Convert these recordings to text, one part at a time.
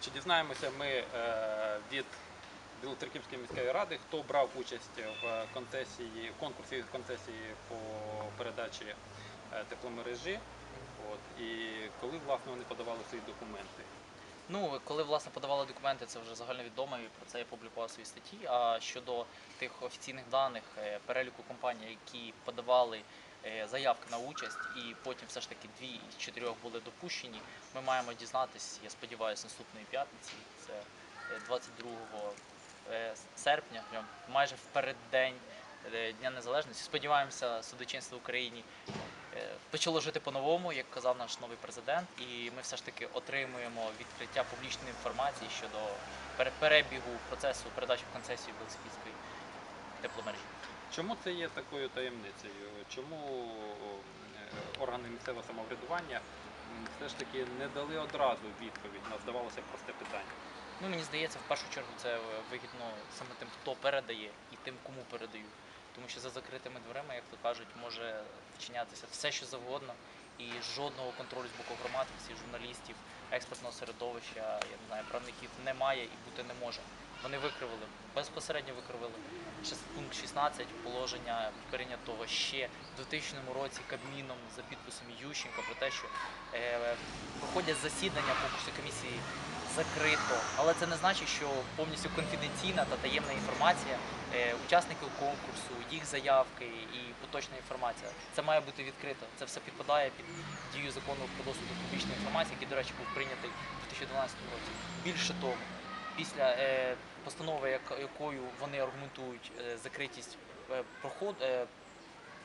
Чи дізнаємося ми е, від Білоцерківської міської ради, хто брав участь в концесії, в конкурсі концесії по передачі е, тепломережі? От, і коли власне вони подавали свої документи? Ну, коли власне подавали документи, це вже загальновідомо, і про це я публікував свої статті. А щодо тих офіційних даних, е, переліку компаній, які подавали заявки на участь, і потім все ж таки дві із чотирьох були допущені, ми маємо дізнатись, я сподіваюся, наступної п'ятниці. Це е, 22 е, серпня, прям майже в переддень е, Дня Незалежності. Сподіваємося, судочинство в Україні е, почало жити по-новому, як казав наш новий президент, і ми все ж таки отримуємо відкриття публічної інформації щодо пере- перебігу процесу передачі в концесію Білоцерківської тепломережі. Чому це є такою таємницею? Чому е, органи місцевого самоврядування все ж таки не дали одразу відповідь на здавалося просте питання? Ну мені здається, в першу чергу це е, вигідно саме тим, хто передає, і тим, кому передають. Тому що за закритими дверима, як то кажуть, може вчинятися все, що завгодно, і жодного контролю з боку громадськості, журналістів, експертного середовища, я не знаю, правників немає і бути не може. Вони викривили, безпосередньо викривили пункт 16 положення прийнятого ще в 2000 році Кабміном за підписом Ющенка про те, що е, проходять засідання конкурсної комісії закрито, але це не значить, що повністю конфіденційна та таємна інформація е, учасників конкурсу, їх заявки і поточна інформація. Це має бути відкрито. Це все підпадає під дію закону про доступ до публічної інформації, який, до речі, був прийнятий у 2012 році. Більше того, після е, постанови, як- якою вони аргументують е, закритість е, проход,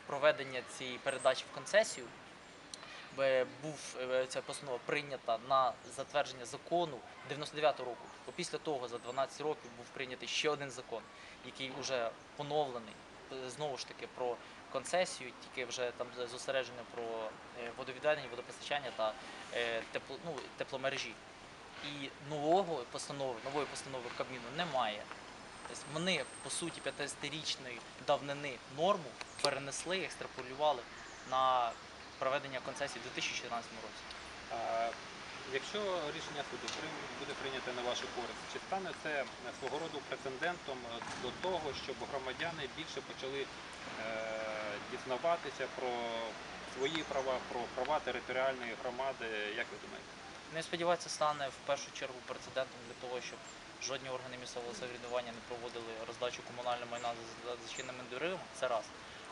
проведення цієї передачі в концесію, був ця постанова прийнята на затвердження закону 99-го року. Після того за 12 років був прийнятий ще один закон, який вже поновлений знову ж таки про концесію, тільки вже там зосереджено про е, водовідведення, водопостачання та е, тепло, ну, тепломережі. І нового постанови, нової постанови Кабміну немає. Тобто вони, по суті, 50-річної давнини норму перенесли, екстраполювали на проведення концесії у 2014 році. А, Якщо рішення суду буде прийнято на вашу користь, чи стане це свого роду прецедентом до того, щоб громадяни більше почали е, дізнаватися про свої права, про права територіальної громади? Як ви думаєте? Ну, я сподіваюся, стане в першу чергу прецедентом для того, щоб жодні органи місцевого самоврядування не проводили роздачу комунального майна за зачиненими дверима. Це раз.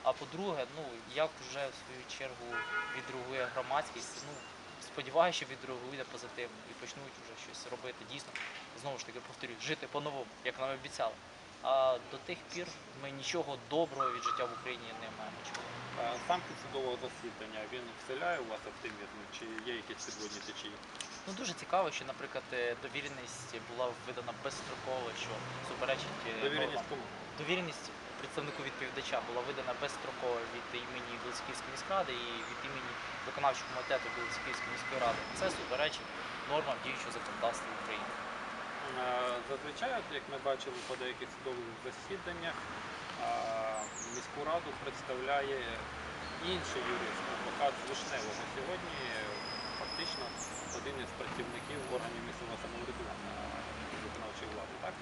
А по-друге, ну як вже в свою чергу відреагує громадськість, ну сподіваюся, що відреагує позитивно і почнуть вже щось робити дійсно. Знову ж таки повторюю, жити по-новому, як нам обіцяли. А до тих пір ми нічого доброго від життя в Україні не маємо хід судового засідання він вселяє у вас оптимізм, чи є якісь підводні течії? Ну дуже цікаво, що, наприклад, е, довіреність була видана безстроково, що суперечить е, Довіреність кому? Довіреність представнику відповідача була видана безстроково від імені Білоцерківської міськради і від імені виконавчого комітету Білоцерківської міської ради. Це суперечить нормам діючого законодавства України. Е, Зазвичай, як ми бачили по деяких судових засіданнях, міську раду представляє інший юрист, адвокат з Вишневого. Сьогодні фактично один із працівників органів місцевого самоврядування виконавчої влади. Так?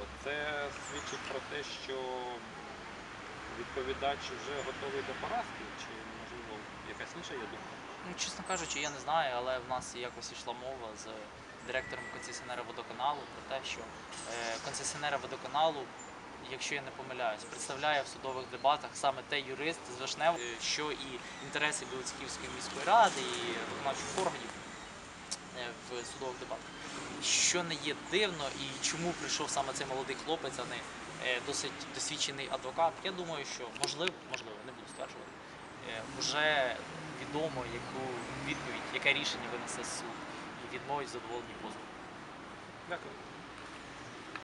От, це свідчить про те, що відповідач вже готовий до поразки, чи можливо якась інша є думка? Ну, чесно кажучи, я не знаю, але в нас якось йшла мова з директором концесіонера водоканалу про те, що е, концесіонера водоканалу, якщо я не помиляюсь, представляє в судових дебатах саме той юрист з Вишнев, е, що і інтереси Білоцерківської міської ради і виконавчих органів е, в судових дебатах. Що не є дивно і чому прийшов саме цей молодий хлопець, а не е, досить досвідчений адвокат, я думаю, що можливо, можливо, не буду стверджувати. Вже відомо, яку відповідь, яке рішення винесе суд і відмовить задоволені позову. Дякую.